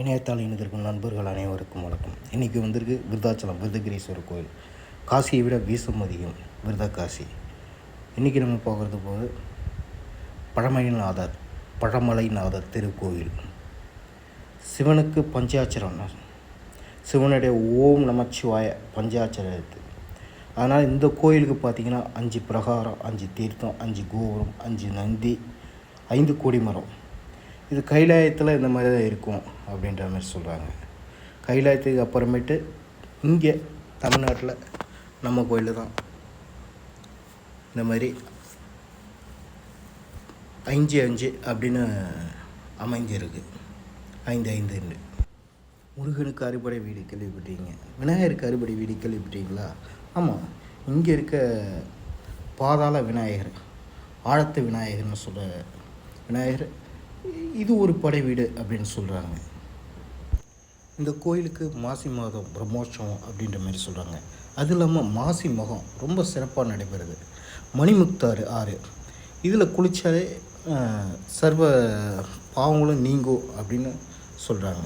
இணையத்தால் இணைந்திருக்கும் நண்பர்கள் அனைவருக்கும் வணக்கம். இன்றைக்கி வந்திருக்கு விருதாச்சலம் விருதகிரீஸ்வரர் கோயில். காசியை விட வீசும் அதிகம் விருதகாசி இன்றைக்கி நம்ம போகிறது போது பழமைநாதர் பழமலைநாதர் திருக்கோயில் சிவனுக்கு பஞ்சாட்சரம். சிவனுடைய ஓம் நமச்சிவாய பஞ்சாட்சரம் இருக்குது அதனால் இந்த கோயிலுக்கு பார்த்தீங்கன்னா அஞ்சு பிரகாரம் அஞ்சு தீர்த்தம் அஞ்சு கோபுரம் அஞ்சு நந்தி ஐந்து கொடி மரம். இது கைலாயத்தில் இந்த மாதிரி தான் இருக்கும் அப்படின்ற மாதிரி சொல்கிறாங்க கைலாயத்துக்கு அப்புறமேட்டு இங்கே தமிழ்நாட்டில் நம்ம கோயில் தான் இந்த மாதிரி அஞ்சு அஞ்சு அப்படின்னு அமைஞ்சிருக்கு. ஐந்து ஐந்துன்னு முருகனுக்கு அறுபடை வீடு கேள்விப்பட்டீங்க விநாயகருக்கு அறுபடை வீடு கேள்விப்பட்டீங்களா ஆமாம் இங்கே இருக்க பாதாள விநாயகர் ஆழத்து விநாயகர்னு சொல்ல விநாயகர் இது ஒரு படை வீடு அப்படின்னு சொல்கிறாங்க இந்த கோயிலுக்கு மாசி மாதம் பிரம்மோற்சவம் அப்படின்ற மாதிரி சொல்கிறாங்க அது இல்லாமல் மாசி மகம் ரொம்ப சிறப்பாக நடைபெறுது. மணிமுக்தாறு ஆறு. இதில் குளித்தாலே சர்வ பாவங்களும் நீங்கும் அப்படின்னு சொல்கிறாங்க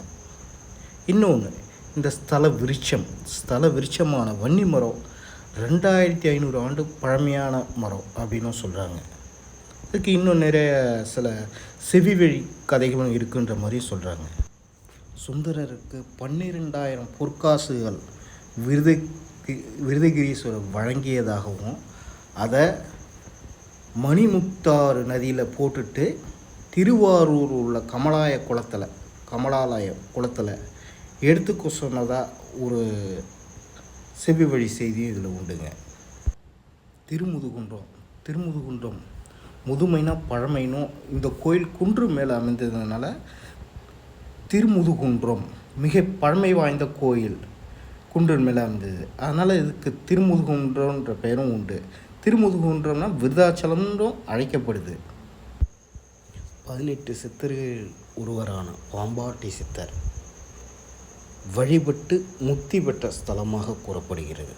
இன்னொன்று இந்த ஸ்தல விருட்சம். ஸ்தல விருட்சமான வன்னி மரம் ரெண்டாயிரத்தி ஐநூறு ஆண்டு பழமையான மரம் அப்படின்னும் சொல்கிறாங்க இதுக்கு இன்னும் நிறைய சில செவிவழி கதைகளும் இருக்குன்ற மாதிரி சொல்கிறாங்க சுந்தரருக்கு பன்னிரெண்டாயிரம் பொற்காசுகள் விருது விருதகிரீஸ்வரர் வழங்கியதாகவும் அதை மணிமுக்தாறு நதியில் போட்டுட்டு திருவாரூர் உள்ள கமலாய குளத்தில் கமலாலய குளத்தில் எடுத்துக்க சொன்னதாக ஒரு செவி வழி செய்தியும் இதில் உண்டுங்க. திருமுதுகுன்றம் திருமுதுகுன்றம் முதுமைனா பழமைனும் இந்த கோயில் குன்று மேலே அமைந்ததுனால திருமுதுகுன்றம் மிக பழமை வாய்ந்த கோயில் குன்றின் மேலே அமைந்தது. அதனால் இதுக்கு திருமுதுகுன்றம்ன்ற பெயரும் உண்டு. திருமுதுகுன்றம்னா விருதாச்சலம்ன்றும் அழைக்கப்படுது. பதினெட்டு சித்தர்கள் ஒருவரான பாம்பாட்டி சித்தர் வழிபட்டு முக்தி பெற்ற ஸ்தலமாக கூறப்படுகிறது.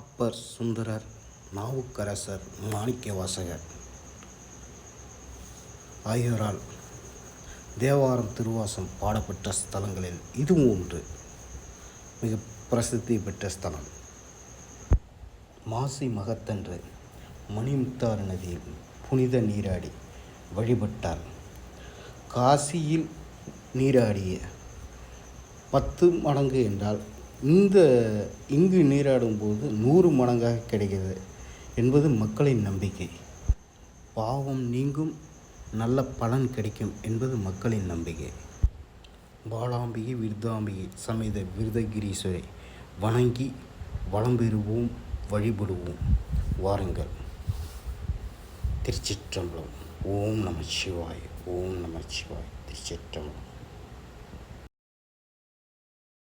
அப்பர் சுந்தரர் நாவுக்கரசர் மாணிக்கவாசகர். ஆகியோரால் தேவாரம் திருவாசம் பாடப்பட்ட ஸ்தலங்களில் இதுவும் ஒன்று. மிக பிரசித்தி பெற்ற ஸ்தலம். மாசி மகத்தன்று மணிமுத்தாறு நதியில் புனித நீராடி வழிபட்டார். காசியில் நீராடிய பத்து மடங்கு என்றால் இந்த இங்கு நீராடும் போது நூறு மடங்காக கிடைக்கிறது. என்பது மக்களின் நம்பிக்கை. பாவம் நீங்கும் நல்ல பலன் கிடைக்கும் என்பது மக்களின் நம்பிக்கை. பாலாம்பிகை விருதாம்பிகை சமேத விருதகிரீஸ்வரை வணங்கி வளம் பெறுவோம் வழிபடுவோம். வாருங்கள். திருச்சிற்றம்பலம். ஓம் நம சிவாய் ஓம் நம சிவாய் திருச்சிற்றம்பலம்.